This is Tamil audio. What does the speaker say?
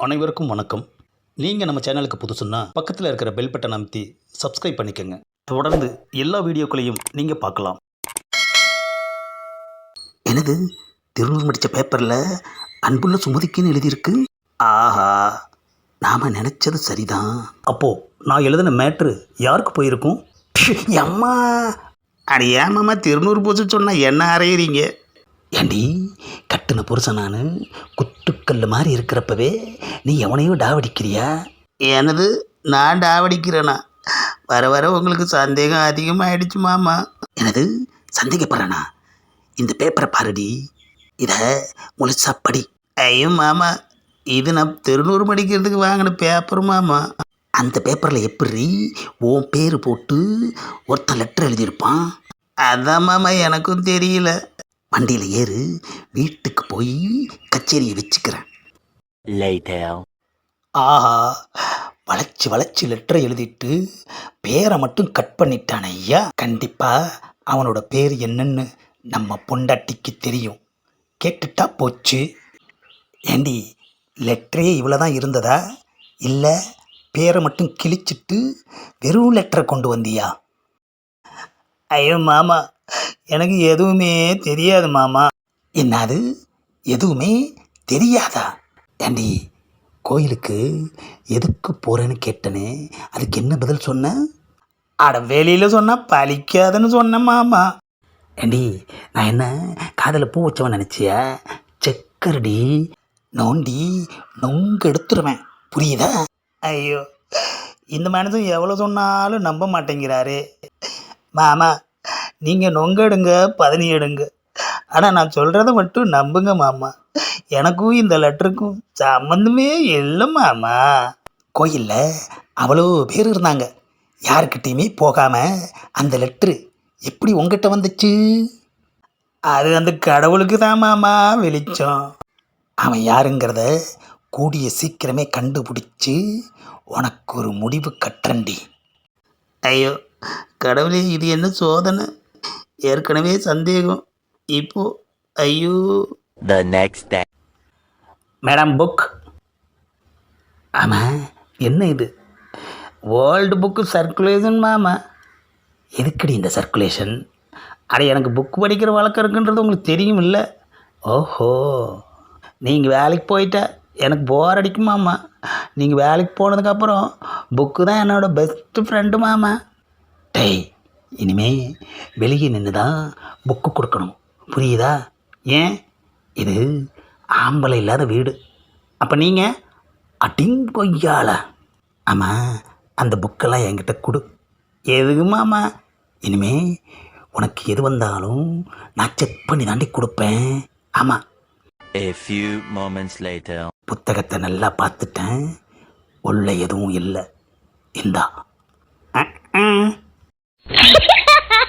அனைவருக்கும் வணக்கம். நீங்கள் நம்ம சேனலுக்கு புதுசுன்னா பக்கத்தில் இருக்கிற பெல் பட்டன் அமைத்தி சப்ஸ்கிரைப் பண்ணிக்கோங்க. தொடர்ந்து எல்லா வீடியோக்களையும் நீங்கள் பார்க்கலாம். எனது திருநூறு முடித்த பேப்பரில் அன்புள்ள சுமதிக்குன்னு எழுதியிருக்கு? ஆஹா நாம் நினச்சது சரிதான். அப்போது நான் எழுதின மேட்ரு யாருக்கு போயிருக்கும்? அம்மா! அட ஏமாம்மா திருநூறு பூச சொன்னால் என்ன அறையிறீங்க? ஏண்டி கட்டுன புருஷன் நான் குத்துக்கல் மாதிரி இருக்கிறப்பவே நீ எவனையோ டாவடிக்கிறியா? எனது நான் டாவடிக்கிறேனா? வர வர உங்களுக்கு சந்தேகம் அதிகமாகிடுச்சு மாமா. எனது சந்தேகப்படுறேனா? இந்த பேப்பரை பாருடி. இதை முழுசா படி. ஐயோ மாமா. இது நான் திருநூறு படிக்கிறதுக்கு வாங்கின பேப்பர் மாமா. அந்த பேப்பரில் எப்படி உன் பேர் போட்டு ஒருத்தன் லெட்டர் எழுதியிருப்பான்? அதான் மாமா. எனக்கும் தெரியல. வண்டியில் ஏறு வீட்டுக்கு போய் கச்சேரியை வச்சுக்கிறேன். ஆஹா வளைச்சி வளைச்சி லெட்டரை எழுதிட்டு பேரை மட்டும் கட் பண்ணிட்டான் ஐயா. கண்டிப்பா அவனோட பேர் என்னன்னு நம்ம பொண்டாட்டிக்கு தெரியும். கேட்டுட்டா போச்சு. ஏண்டி லெட்டரே இவ்வளோ தான் இருந்ததா? இல்லை பேரை மட்டும் கிழிச்சிட்டு வெறும் லெட்டரை கொண்டு வந்தியா? ஐயோ மாமா எனக்கு எதுவுமே தெரியாது மாமா. என்னது? எதுவுமே தெரியாதா? ஏண்டி கோயிலுக்கு எதுக்கு போகிறேன்னு கேட்டனே? அதுக்கு என்ன பதில் சொன்ன? அட வெளியில் சொன்னால் பழிக்காதுன்னு சொன்னேன் மாமா. ஏண்டி நான் என்ன காதில் பூ வச்சவன் நினச்சியா? செக்கரடி நோண்டி நொங்க எடுத்துருவேன். புரியுதா? ஐயோ இந்த மனுஷன் எவ்வளோ சொன்னாலும் நம்ப மாட்டேங்கிறாரு. மாமா நீங்கள் நொங்கடுங்க பதனி எடுங்க ஆனால் நான் சொல்கிறத மட்டும் நம்புங்க மாமா. எனக்கும் இந்த லெட்டருக்கும் சம்மந்தமே இல்லை மாமா. கோயிலில் அவ்வளோ பேர் இருந்தாங்க. யாருக்கிட்டேயுமே போகாமல் அந்த லெட்ரு எப்படி உங்ககிட்ட வந்துச்சு? அது அந்த கடவுளுக்கு தான் மாமா வெளிச்சம். அவன் யாருங்கிறத கூடிய சீக்கிரமே கண்டுபிடிச்சி உனக்கு ஒரு முடிவு கட்டுறண்டி ஐயோ கடவுளே இது என்ன சோதனை? ஏற்கனவே சந்தேகம். இப்போ ஐயோ. The next day. Madam book ஆமாம் என்ன இது? வேர்ல்டு புக்கு சர்க்குலேஷன் மாமா. எதுக்கடி இந்த சர்க்குலேஷன் அட எனக்கு புக் படிக்கிற வழக்கம் இருக்குன்றது உங்களுக்கு தெரியும் இல்லை ஓஹோ. நீங்கள் வேலைக்கு போயிட்டா எனக்கு போர் அடிக்கும் மாமா. நீங்கள் வேலைக்கு போனதுக்கப்புறம் புக்கு தான் என்னோட பெஸ்ட்டு ஃப்ரெண்டு மாமா. டேய் இனிமே வெளியே நின்று தான் புக்கு கொடுக்கணும். புரியுதா? ஏன்? இது ஆம்பளை இல்லாத வீடு. அப்போ நீங்கள் அட்டிங் கொய்யால ஆமாம் அந்த புக்கெல்லாம் என்கிட்ட கொடு. எதுக்கு மாமா? இனிமே உனக்கு எது வந்தாலும் நான் செக் பண்ணி தாண்டி கொடுப்பேன். ஆமாம் A few moments later. புத்தகத்தை நல்லா பார்த்துட்டேன். உள்ள எதுவும் இல்லை. இந்தா.